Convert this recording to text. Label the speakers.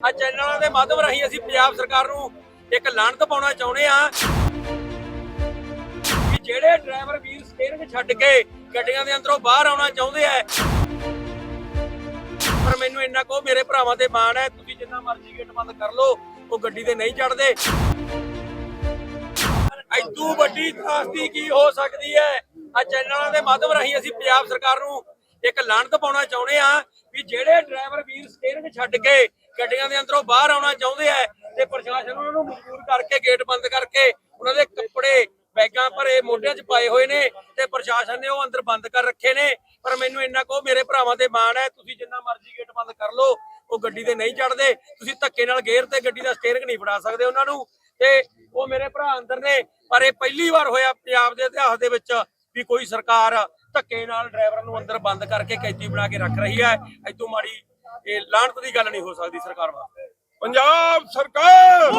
Speaker 1: ਆ ਚੈਨਲਾਂ ਦੇ ਮਾਧਿਅਮ ਰਾਹੀਂ ਅਸੀਂ ਪੰਜਾਬ ਸਰਕਾਰ ਨੂੰ ਇੱਕ ਲਾਹਨਤ ਪਾਉਣਾ ਚਾਹੁੰਦੇ ਆ ਕਿ ਜਿਹੜੇ ਡਰਾਈਵਰ ਵੀਰ ਸਟੀਅਰਿੰਗ ਛੱਡ ਕੇ ਗੱਡੀਆਂ ਦੇ ਅੰਦਰੋਂ ਬਾਹਰ ਆਉਣਾ ਚਾਹੁੰਦੇ ਆ, ਪਰ ਮੈਨੂੰ ਇੰਨਾ ਕਹੋ ਮੇਰੇ ਭਰਾਵਾਂ ਤੇ ਮਾਣ ਹੈ, ਤੁਸੀਂ ਜਿੰਨਾ ਮਰਜ਼ੀ ਗੇਟ ਬੰਦ ਕਰ ਲਓ, ਉਹ ਗੱਡੀ ਤੇ ਨਹੀਂ ਚੜਦੇ ਐਦੂ ਵੱਡੀ ਤਰਾਸਦੀ ਕੀ ਹੋ ਸਕਦੀ ਹੈ? ਆ ਚੈਨਲਾਂ ਦੇ ਮਾਧਿਅਮ ਰਾਹੀਂ ਅਸੀਂ ਪੰਜਾਬ ਸਰਕਾਰ ਨੂੰ ਇੱਕ ਲਾਹਨਤ ਪਾਉਣਾ ਚਾਹੁੰਦੇ ਆ ਵੀ ਜਿਹੜੇ ਡਰਾਈਵਰ ਵੀਰ ਸਟੀਅਰਿੰਗ ਛੱਡ ਕੇ ਗੱਡੀਆਂ ਦੇ ਅੰਦਰੋਂ ਬਾਹਰ ਆਉਣਾ ਚਾਹੁੰਦੇ ਆ ਤੇ ਪ੍ਰਸ਼ਾਸਨ ਉਹਨਾਂ ਨੂੰ ਮਜਬੂਰ ਕਰਕੇ, ਗੇਟ ਬੰਦ ਕਰਕੇ ਉਹਨਾਂ ਦੇ ਕੱਪੜੇ, ਬੈਗਾਂ ਭਰੇ ਮੋਢਿਆਂ 'ਚ ਪਾਏ ਹੋਏ ਨੇ ਤੇ ਪ੍ਰਸ਼ਾਸਨ ਨੇ ਉਹ ਅੰਦਰ ਬੰਦ ਕਰ ਰੱਖੇ ਨੇ। ਪਰ ਮੈਨੂੰ ਇੰਨਾ ਕਹੋ ਮੇਰੇ ਭਰਾਵਾਂ ਤੇ ਮਾਣ ਹੈ, ਤੁਸੀਂ ਜਿੰਨਾ ਮਰਜ਼ੀ ਗੇਟ ਬੰਦ ਕਰ ਲਓ, ਉਹ ਗੱਡੀ ਤੇ ਨਹੀਂ ਚੜਦੇ ਤੁਸੀਂ ਧੱਕੇ ਨਾਲ ਗੇਅਰ ਤੇ ਗੱਡੀ ਦਾ ਸਟੀਅਰਿੰਗ ਨਹੀਂ ਫੜਾ ਸਕਦੇ ਉਹਨਾਂ ਨੂੰ। ਤੇ ਉਹ ਮੇਰੇ ਭਰਾ ਅੰਦਰ ਨੇ, ਪਰ ਇਹ ਪਹਿਲੀ ਵਾਰ ਹੋਇਆ ਪੰਜਾਬ ਦੇ ਇਤਿਹਾਸ ਦੇ ਵਿੱਚ ਵੀ ਕੋਈ ਸਰਕਾਰ ਧੱਕੇ ਨਾਲ ਡਰਾਈਵਰ ਨੂੰ ਅੰਦਰ ਬੰਦ ਕਰਕੇ ਕੈਦੀ ਬਣਾ ਕੇ ਰੱਖ ਰਹੀ ਹੈ। ਐਦੋਂ ਮਾੜੀ ਇਹ ਲਾਹਨਤ ਦੀ ਗੱਲ ਨਹੀਂ ਹੋ ਸਕਦੀ ਸਰਕਾਰ ਵਾਸਤੇ।
Speaker 2: ਪੰਜਾਬ ਸਰਕਾਰ!